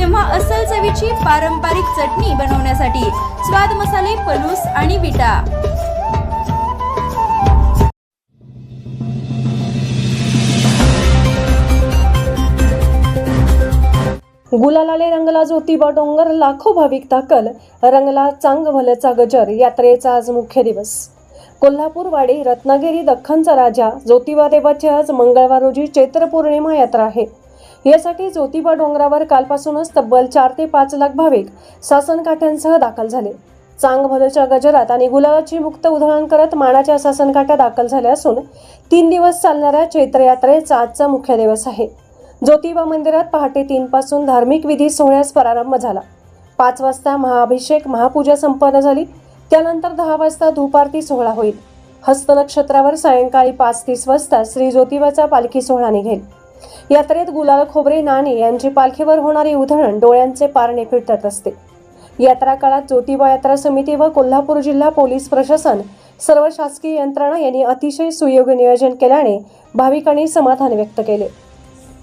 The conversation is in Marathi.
तेव्हा अस्सल चवीची पारंपरिक चटणी बनवण्यासाठी स्वाद मसाले पलूस आणि विटा. गुलालाले रंगला ज्योतिबा डोंगर लाखो भाविक दाखल. रंगला चांग भलचा गजर यात्रेचा आज मुख्य दिवस. कोल्हापूरवाडी रत्नागिरी दख्खनचा राजा ज्योतिबा देवाची आज मंगळवार रोजी चैत्र पौर्णिमा यात्रा आहे. यासाठी ज्योतिबा डोंगरावर कालपासूनच तब्बल चार ते पाच लाख भाविक सासनकाठ्यांसह दाखल झाले. चांगभलच्या गजरात आणि गुलाबाची मुक्त उधळण करत मानाच्या सासनकाठ्या दाखल झाल्या असून तीन दिवस चालणाऱ्या चैत्रयात्रेचा आजचा मुख्य दिवस आहे. ज्योतिबा मंदिरात पहाटे तीन पासून धार्मिक विधी सोहळ्यास प्रारंभ झाला. पाच वाजता महाअभिषेक महापूजा संपन्न झाली. त्यानंतर दहा वाजता धूपारती सोहळा होईल. हस्त नक्षत्रावर सायंकाळी पाच तीस वाजता श्री ज्योतिबाचा पालखी सोहळा निघेल. यात्रेत गुलाल खोबरे नाणे यांची पालखीवर होणारी उधळण डोळ्यांचे पारणे फिरतात असते. यात्रा काळात ज्योतिबा यात्रा समिती व कोल्हापूर जिल्हा पोलीस प्रशासन सर्व शासकीय यंत्रणा यांनी अतिशय सुयोग्य नियोजन केल्याने भाविकांनी समाधान व्यक्त केले.